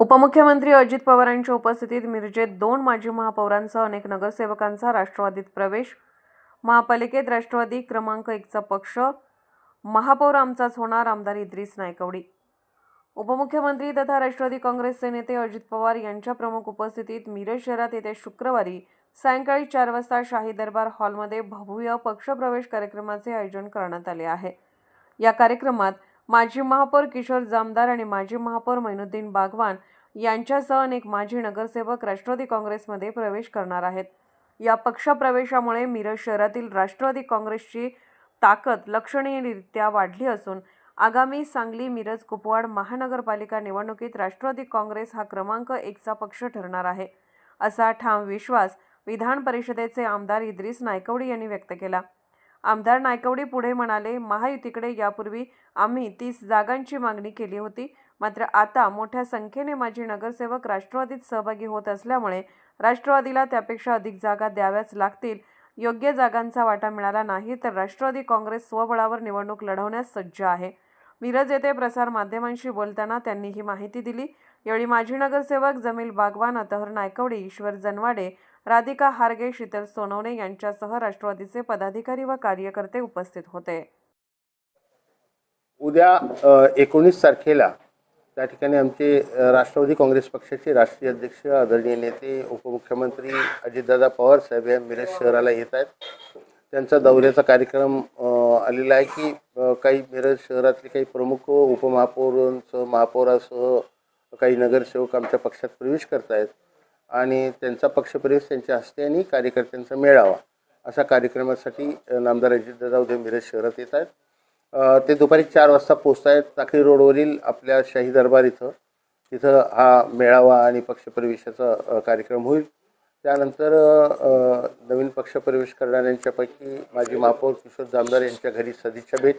उपमुख्यमंत्री अजित पवारांच्या उपस्थितीत मिरजेत दोन माजी महापौरांसह अनेक नगरसेवकांचा राष्ट्रवादीत प्रवेश. महापालिकेत राष्ट्रवादी क्रमांक एकचा पक्ष. महापौर आमचाच होणार आमदार इद्रिस नायकवडी. उपमुख्यमंत्री तथा राष्ट्रवादी काँग्रेसचे नेते अजित पवार यांच्या प्रमुख उपस्थितीत मिरज शहरात येत्या शुक्रवारी सायंकाळी चार वाजता शाही दरबार हॉलमध्ये भव्य पक्षप्रवेश कार्यक्रमाचे आयोजन करण्यात आले आहे. या कार्यक्रमात माजी महापौर किशोर जामदार आणि माजी महापौर मैनुद्दीन बागवान यांच्यासह अनेक माजी नगरसेवक राष्ट्रवादी काँग्रेसमध्ये प्रवेश करणार आहेत. या पक्षप्रवेशामुळे मिरज शहरातील राष्ट्रवादी काँग्रेसची ताकद लक्षणीयरित्या वाढली असून आगामी सांगली मिरज कुपवाड महानगरपालिका निवडणुकीत राष्ट्रवादी काँग्रेस हा क्रमांक एकचा पक्ष ठरणार आहे असा ठाम विश्वास विधान परिषदेचे आमदार इद्रिस नायकवडी यांनी व्यक्त केला. आमदार नायकवडी पुढे म्हणाले महायुतीकडे यापूर्वी आम्ही तीस जागांची मागणी केली होती. मात्र आता मोठ्या संख्येने माजी नगरसेवक राष्ट्रवादीत सहभागी होत असल्यामुळे राष्ट्रवादीला त्यापेक्षा अधिक जागा द्याव्याच लागतील. योग्य जागांचा वाटा मिळाला नाही तर राष्ट्रवादी काँग्रेस स्वबळावर निवडणूक लढवण्यास सज्ज आहे. मिरज येथे प्रसार माध्यमांशी बोलताना त्यांनी ही माहिती दिली. यावेळी माजी नगरसेवक जमील बागवान अतहर नायकवडे ईश्वर जनवाडे राधिका हारगे शीतल सोनवणे यांच्यासह राष्ट्रवादीचे पदाधिकारी व कार्यकर्ते उपस्थित होते. उद्या एकोणीस तारखेला त्या ठिकाणी आमचे राष्ट्रवादी काँग्रेस पक्षाचे राष्ट्रीय अध्यक्ष आदरणीय नेते उपमुख्यमंत्री अजितदादा पवार साहेब या मिरज शहराला येत आहेत. त्यांचा दौऱ्याचा कार्यक्रम आलेला आहे की काही मिरज शहरातले काही प्रमुख उपमहापौरांसह महापौरासह काही नगरसेवक आमच्या पक्षात प्रवेश करत आहेत आणि त्यांचा पक्षप्रवेश त्यांच्या हस्ते आणि कार्यकर्त्यांचा मेळावा अशा कार्यक्रमासाठी नामदार नामदार अजितदादा उद्या मिरज शहरात येत आहेत. ते दुपारी चार वाजता पोचत आहेत टाकळी रोडवरील आपल्या शाही दरबार इथं. तिथं हा मेळावा आणि पक्षप्रवेशाचा कार्यक्रम होईल. त्यानंतर नवीन पक्षप्रवेश करणाऱ्यांच्यापैकी माजी महापौर किशोर जामदार यांच्या घरी सदिच्छा भेट.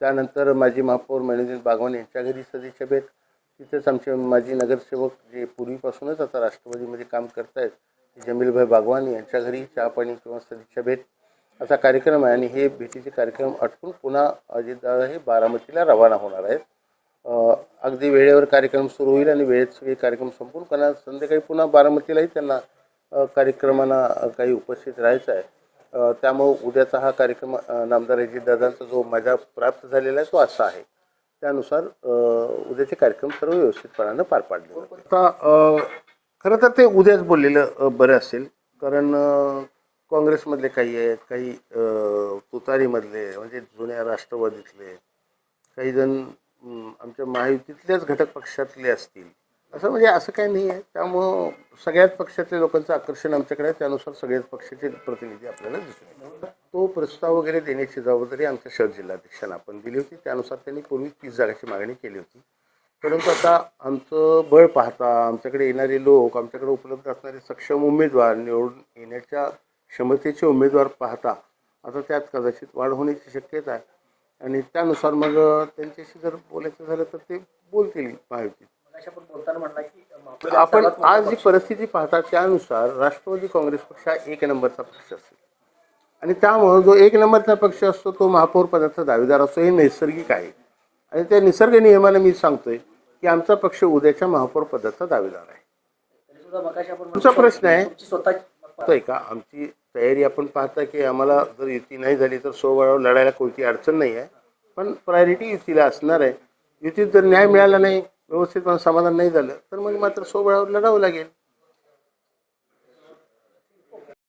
त्यानंतर माजी महापौर मैनुद्दीन बागवान यांच्या घरी सदिच्छा भेट. तिथेच आमचे माजी नगरसेवक जे पूर्वीपासूनच आता राष्ट्रवादीमध्ये काम करत आहेत जमीलभाई बागवान यांच्या घरी चहापाणी किंवा सदिच्छा भेट असा कार्यक्रम आहे. आणि हे भेटीचे कार्यक्रम आटपून पुन्हा अजितदादा हे बारामतीला रवाना होणार आहेत. अगदी वेळेवर कार्यक्रम सुरू होईल आणि वेळेत सगळे कार्यक्रम संपून कारण संध्याकाळी पुन्हा बारामतीलाही त्यांना कार्यक्रमांना काही उपस्थित राहायचं आहे. त्यामुळं उद्याचा हा कार्यक्रम नामदार अजितदादांचा जो माझा प्राप्त झालेला आहे तो असा आहे. त्यानुसार उद्याचे कार्यक्रम सर्व व्यवस्थितपणानं पार पाडले आता खरं तर ते उद्याच बोललेलं बरं असेल. कारण काँग्रेसमधले काही आहेत काही तुतारीमधले म्हणजे जुन्या राष्ट्रवादीतले काही जण आमच्या महायुतीतल्याच घटक पक्षातले असतील. असं म्हणजे असं काही नाही आहे. त्यामुळं सगळ्याच पक्षातल्या लोकांचं आकर्षण आमच्याकडे आहे. त्यानुसार सगळ्याच पक्षाचे प्रतिनिधी आपल्याला दिसून येतात तो प्रस्ताव वगैरे देण्याची जबाबदारी आमच्या शहर जिल्हाध्यक्षांना आपण दिली होती. त्यानुसार त्यांनी पूर्वी तीस जागाची मागणी केली होती. परंतु आता आमचं बळ पाहता आमच्याकडे येणारे लोक आमच्याकडे उपलब्ध असणारे सक्षम उमेदवार निवडून येण्याच्या क्षमतेचे उमेदवार पाहता आता त्यात कदाचित वाढ होण्याची शक्यता आहे. आणि त्यानुसार मग त्यांच्याशी जर बोलायचं झालं तर ते बोलतील महायुतीत. आपण आज जी परिस्थिती पाहता त्यानुसार राष्ट्रवादी काँग्रेस पक्ष हा एक नंबरचा पक्ष असेल. आणि त्यामुळं जो एक नंबरचा पक्ष असतो तो महापौर पदाचा दावेदार असतो. हे नैसर्गिक आहे. आणि त्या निसर्ग नियमाने मी सांगतोय की आमचा पक्ष उद्याच्या महापौर पदाचा दावेदार आहे. तुमचा प्रश्न आहे? स्वतः का? आमची तयारी आपण पाहता की आम्हाला जर युती नाही झाली तर सोबळावर लढायला कोणती अडचण नाही आहे. पण प्रायोरिटी युतीला असणार आहे. युतीत जर न्याय मिळाला नाही व्यवस्थितपणे समाधान नाही झालं तर मग मात्र सोबळावर लढावं लागेल.